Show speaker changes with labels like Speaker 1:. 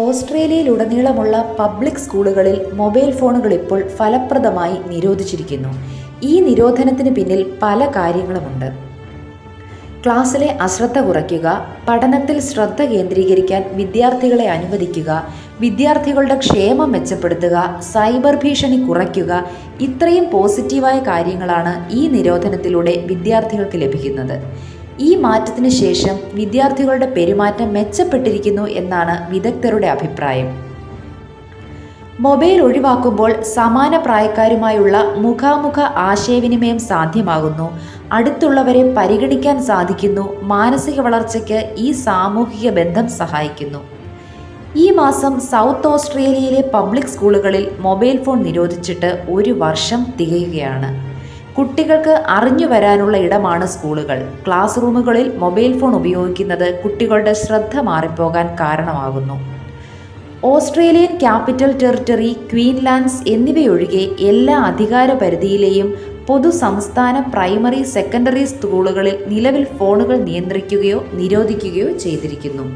Speaker 1: ഓസ്ട്രേലിയയിലുടനീളമുള്ള public സ്കൂളുകളിൽ mobile ഫോണുകൾ ഇപ്പോൾ ഫലപ്രദമായി നിരോധിച്ചിരിക്കുന്നു. ഈ നിരോധനത്തിന് പിന്നിൽ പല കാര്യങ്ങളുമുണ്ട്. ക്ലാസ്സിലെ അശ്രദ്ധ കുറയ്ക്കുക പഠനത്തിൽ ശ്രദ്ധ കേന്ദ്രീകരിക്കാൻ വിദ്യാർത്ഥികളെ അനുവദിക്കുക വിദ്യാർത്ഥികളുടെ ക്ഷേമം മെച്ചപ്പെടുത്തുക സൈബർ ഭീഷണി കുറയ്ക്കുക ഇത്രയും പോസിറ്റീവായ കാര്യങ്ങളാണ് ഈ നിരോധനത്തിലൂടെ വിദ്യാർത്ഥികൾക്ക് ലഭിക്കുന്നത്. ഈ മാറ്റത്തിന് ശേഷം വിദ്യാർത്ഥികളുടെ പെരുമാറ്റം മെച്ചപ്പെട്ടിരിക്കുന്നു എന്നാണ് വിദഗ്ധരുടെ അഭിപ്രായം. മൊബൈൽ ഒഴിവാക്കുമ്പോൾ സമാന പ്രായക്കാരുമായുള്ള മുഖാമുഖ ആശയവിനിമയം സാധ്യമാകുന്നു. അടുത്തുള്ളവരെ പരിഗണിക്കാൻ സാധിക്കുന്നു. മാനസിക വളർച്ചയ്ക്ക് ഈ സാമൂഹിക ബന്ധം സഹായിക്കുന്നു. ഈ മാസം സൗത്ത് ഓസ്ട്രേലിയയിലെ പബ്ലിക് സ്കൂളുകളിൽ മൊബൈൽ ഫോൺ നിരോധിച്ചിട്ട് ഒരു വർഷം തികയുകയാണ്. കുട്ടികൾക്ക് അറിഞ്ഞു വരാനുള്ള ഇടമാണ് സ്കൂളുകൾ. ക്ലാസ് റൂമുകളിൽ മൊബൈൽ ഫോൺ ഉപയോഗിക്കുന്നത് കുട്ടികളുടെ ശ്രദ്ധ മാറിപ്പോകാൻ കാരണമാകുന്നു. ഓസ്ട്രേലിയൻ ക്യാപിറ്റൽ ടെറിട്ടറി ക്വീൻലാൻഡ്സ് എന്നിവയൊഴികെ എല്ലാ അധികാര പരിധിയിലെയും പൊതു സംസ്ഥാന പ്രൈമറി സെക്കൻഡറി സ്കൂളുകളിൽ നിലവിൽ ഫോണുകൾ നിയന്ത്രിക്കുകയോ നിരോധിക്കുകയോ ചെയ്തിരിക്കുന്നു.